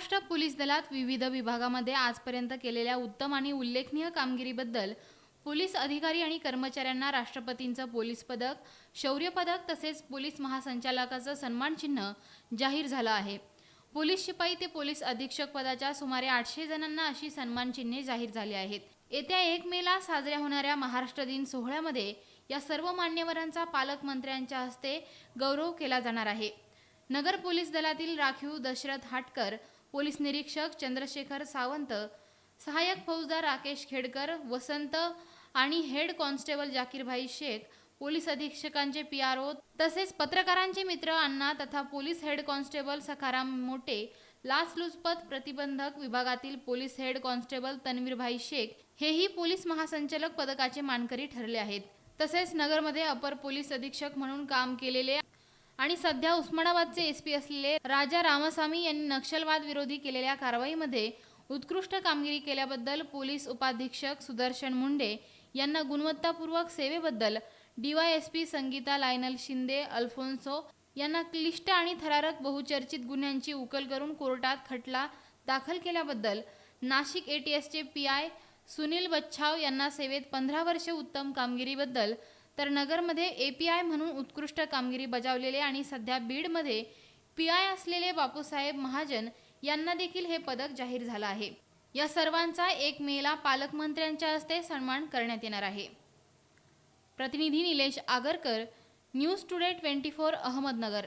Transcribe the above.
Maharashtra police दलात विविध विभागामध्ये आजपर्यंत केलेल्या उत्तम आणि उल्लेखनीय कामगिरीबद्दल पोलीस अधिकारी आणि कर्मचाऱ्यांना राष्ट्रपतींचं पोलीस पदक शौर्य पदक तसेच पोलीस महासंचालकाचं सन्मान चिन्ह जाहीर झालं आहे. पोलीस शिपाई ते पोलीस अधीक्षक पदाच्या सुमारे आठशे जणांना अशी सन्मान चिन्हे जाहीर झाली आहेत. येत्या एक मेला साजऱ्या होणाऱ्या महाराष्ट्र दिन सोहळ्यामध्ये या सर्व मान्यवरांचा पालकमंत्र्यांच्या हस्ते गौरव केला जाणार आहे. नगर पोलीस दलातील राखीव दशरथ हाटकर पोलीस निरीक्षक चंद्रशेखर सावंत सहाय्यक फौजदार राकेश खेडकर वसंत आणि head constable Zakirbhai Shaikh police अधीक्षकांचे P R O तसेच पत्रकारांचे मित्र अण्णा तथा police head constable Sakharam Mote लाचलुचपत प्रतिबंधक विभागातील पोलीस हेड कॉन्स्टेबल तन्वीरभाई शेख हेही पोलीस महासंचालक पदकाचे मानकरी ठरले आहेत. तसेच नगरमध्ये अपर पोलीस अधीक्षक म्हणून काम केलेले आणि सध्या उस्मानाबादचे एस पी असलेले राजा रामस्वामी यांनी नक्षलवाद विरोधी केलेल्या कारवाईमध्ये उत्कृष्ट कामगिरी केल्याबद्दल पोलीस उपाधीक्षक सुदर्शन मुंडे यांना गुणवत्तापूर्वक सेवेबद्दल DYSP Sangita Lionel Shinde Alphonso यांना क्लिष्ट आणि थरारक बहुचर्चित गुन्ह्यांची उकल करून कोर्टात खटला दाखल केल्याबद्दल नाशिक एटीएसचे पी आय सुनील बच्छाव यांना सेवेत पंधरा वर्षे उत्तम कामगिरीबद्दल तर नगरमध्ये ए पी आय म्हणून उत्कृष्ट कामगिरी बजावलेले आणि सध्या बीडमध्ये पी आय असलेले बापूसाहेब महाजन यांना देखील हे पदक जाहीर झालं आहे. या सर्वांचा एक मेला पालकमंत्र्यांच्या हस्ते सन्मान करण्यात येणार आहे. प्रतिनिधी Nilesh Agarkar news today twenty four Ahmednagar.